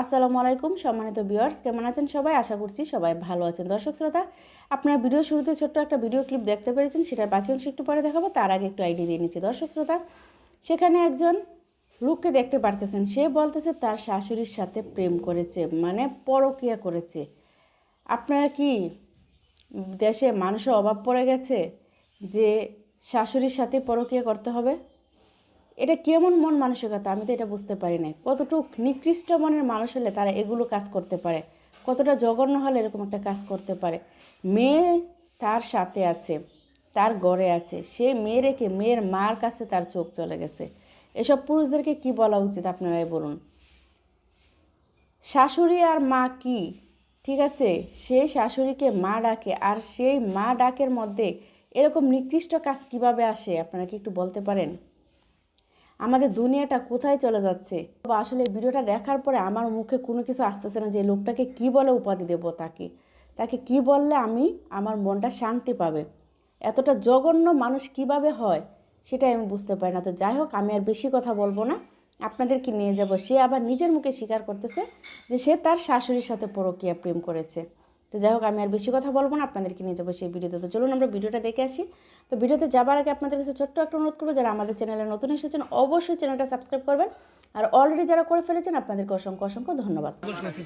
আসসালামু আলাইকুম, সম্মানিত ভিউয়ার্স কেমন আছেন সবাই? আশা করছি সবাই ভালো আছেন। দর্শক শ্রোতা, আপনারা ভিডিও শুরুতে ছোট্ট একটা ভিডিও ক্লিপ দেখতে পেরেছেন, সেটার বাকি অংশ একটু পরে দেখাবো, তার আগে একটু আইডিয়া দিয়ে নিচ্ছি। দর্শক শ্রোতা, সেখানে একজন লোককে দেখতে পারতেছেন। সে বলতেছে, তার শাশুড়ির সাথে প্রেম করেছে মানে পরকিয়া করেছে। আপনারা কি দেশে মানুষের অভাব পড়ে গেছে যে শাশুড়ির সাথে পরকিয়া করতে হবে? এটা কেমন মন মানসিকতা? আমি তো এটা বুঝতে পারি না কতটুক নিকৃষ্ট মনের মানুষ হলে তারা এগুলো কাজ করতে পারে? কতটা জঘন্য হলে এরকম একটা কাজ করতে পারে? মেয়ে তার সাথে আছে, তার গড়ে আছে। সে মেয়ে রেখে মেয়ের মার কাছে তার চোখ চলে গেছে। এসব পুরুষদেরকে কি বলা উচিত আপনারাই বলুন? শাশুড়ি আর মা কি? ঠিক আছে, সে শাশুড়িকে মা ডাকে, আর সেই মা ডাকের মধ্যে এরকম নিকৃষ্ট কাজ কীভাবে আসে? আপনারা কি একটু বলতে পারেন? আমাদের দুনিয়াটা কোথায় চলে যাচ্ছে? বা আসলে ভিডিওটা দেখার পরে আমার মুখে কোনো কিছু আসতেছে না যে লোকটাকে কি বলে উপাধি দেব তাকে। তাকে কি বললে আমি, আমার মনটা শান্তি পাবে। এতটা জঘন্য মানুষ কীভাবে হয়, সেটাই আমি বুঝতে পারি না। তো যাই হোক, আমি আর বেশি কথা বলব না। আপনাদেরকে নিয়ে যাব। সে আবার নিজের মুখে স্বীকার করতেছে যে সে তার শাশুড়ির সাথে পরকীয়া প্রেম করেছে। তো যাই হোক, আমি আর বেশি কথা বলব না, আপনাদেরকে নিয়ে যাব সেই ভিডিওতে। তো চলুন আমরা ভিডিওটা দেখে আসি। তো ভিডিওতে যাবার আগে আপনাদের কাছে ছোট্ট একটা অনুরোধ করব, যারা আমাদের চ্যানেলে নতুন এসেছেন, অবশ্যই চ্যানেলটা সাবস্ক্রাইব করবেন। আর অলরেডি যারা করে ফেলেছেন, আপনাদেরকে অসংখ্য অসংখ্য ধন্যবাদ।